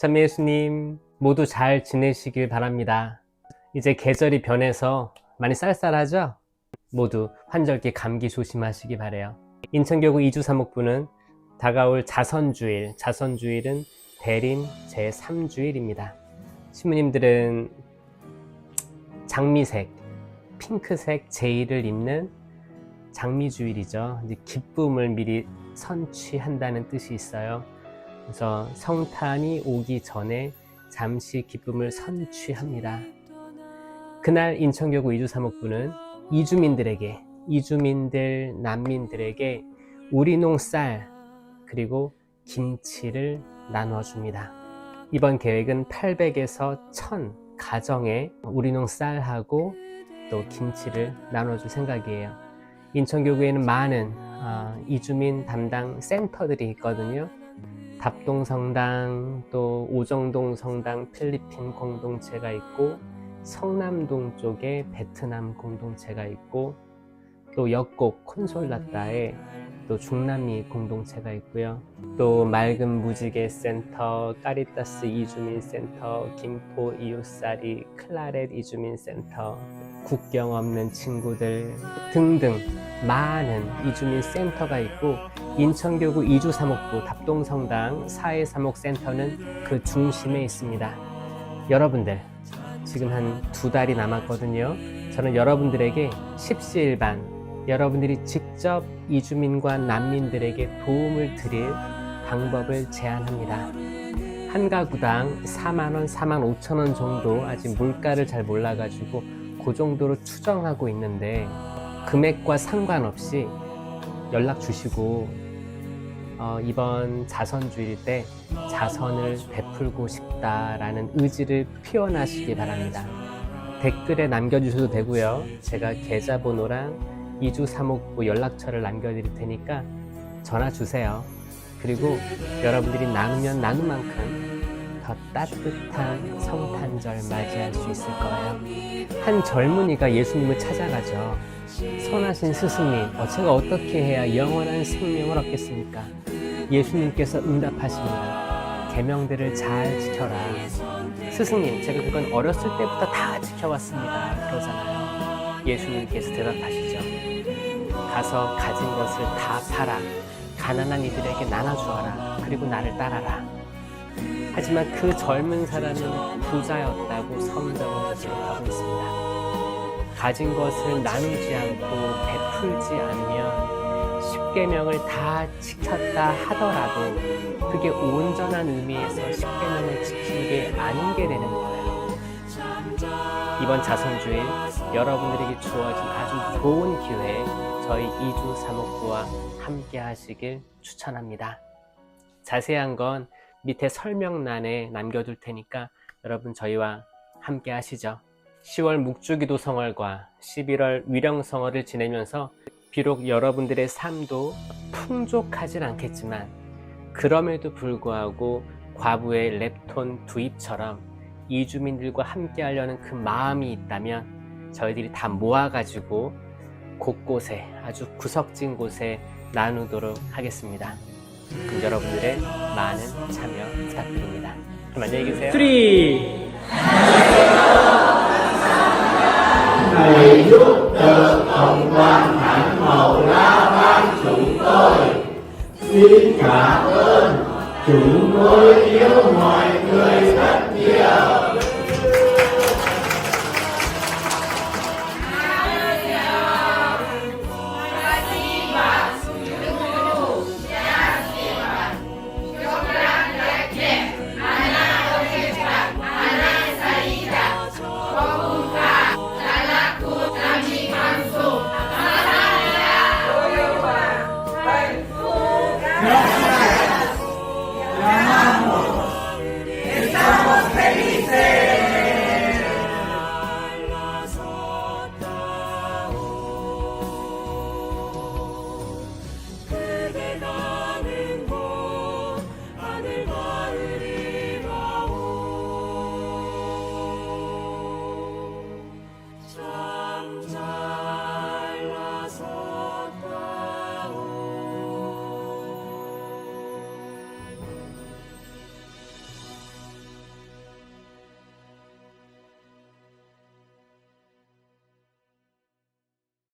참미 예수님 모두 잘 지내시길 바랍니다. 이제 계절이 변해서 많이 쌀쌀하죠? 모두 환절기 감기 조심하시기 바래요. 인천교구 이주 사목부는 다가올 자선주일, 자선주일은 대림 제3주일입니다. 신부님들은 장미색, 핑크색 제의를 입는 장미주일이죠. 기쁨을 미리 선취한다는 뜻이 있어요. 그래서 성탄이 오기 전에 잠시 기쁨을 선취합니다. 그날 인천교구 이주사목부는 이주민들에게, 이주민들, 난민들에게 우리 농 쌀, 그리고 김치를 나눠줍니다. 이번 계획은 800에서 1000 가정에 우리 농 쌀하고 또 김치를 나눠줄 생각이에요. 인천교구에는 많은 어, 이주민 담당 센터들이 있거든요. 답동 성당, 또 오정동 성당 필리핀 공동체가 있고 성남동 쪽에 베트남 공동체가 있고 또 역곡 콘솔라따에 또 중남미 공동체가 있고요. 또 맑은 무지개 센터, 까리타스 이주민 센터, 김포 이웃살이, 클라렛 이주민 센터, 국경 없는 친구들 등등 많은 이주민 센터가 있고 인천교구 이주사목부 답동성당 사회사목센터는 그 중심에 있습니다. 여러분들 지금 한 두 달이 남았거든요. 저는 여러분들에게 십시일반 여러분들이 직접 이주민과 난민들에게 도움을 드릴 방법을 제안합니다. 한 가구당 4만원, 4만 5천원 정도 아직 물가를 잘 몰라가지고 그 정도로 추정하고 있는데 금액과 상관없이 연락 주시고 어, 이번 자선주일 때 자선을 베풀고 싶다라는 의지를 표현하시기 바랍니다. 댓글에 남겨주셔도 되고요. 제가 계좌번호랑 이주 사목부 연락처를 남겨드릴 테니까 전화 주세요. 그리고 여러분들이 나누면 나눈 만큼 더 따뜻한 성탄절 맞이할 수 있을 거예요. 한 젊은이가 예수님을 찾아가죠. 선하신 스승님, 어, 제가 어떻게 해야 영원한 생명을 얻겠습니까? 예수님께서 응답하십니다. 계명들을 잘 지켜라. 스승님, 제가 그건 어렸을 때부터 다 지켜왔습니다. 그러잖아요. 예수님께서 대답하시죠. 가서 가진 것을 다 팔아 가난한 이들에게 나눠주어라. 그리고 나를 따라라. 하지만 그 젊은 사람은 부자였다고 성경을 기록하고 있습니다. 가진 것을 나누지 않고 베풀지 않으면 십계명을 다 지켰다 하더라도 그게 온전한 의미에서 십계명을 지킨 게 아닌 게 되는 거예요. 이번 자선주일 여러분들에게 주어진 아주 좋은 기회에 저희 이주 사목부와 함께 하시길 추천합니다. 자세한 건 밑에 설명란에 남겨둘 테니까 여러분 저희와 함께 하시죠. 10월 묵주기도 성월과 11월 위령 성월을 지내면서 비록 여러분들의 삶도 풍족하진 않겠지만 그럼에도 불구하고 과부의 랩톤 두입처럼 이주민들과 함께 하려는 그 마음이 있다면 저희들이 다 모아가지고 곳곳에 아주 구석진 곳에 나누도록 하겠습니다. 그럼 여러분들의 많은 참여 부탁드립니다. 그럼 안녕히 계세요. 3 Thầy giúp đỡ cộng hoàn thánh màu la ban chúng tôi xin cảm ơn chúng tôi yêu mọi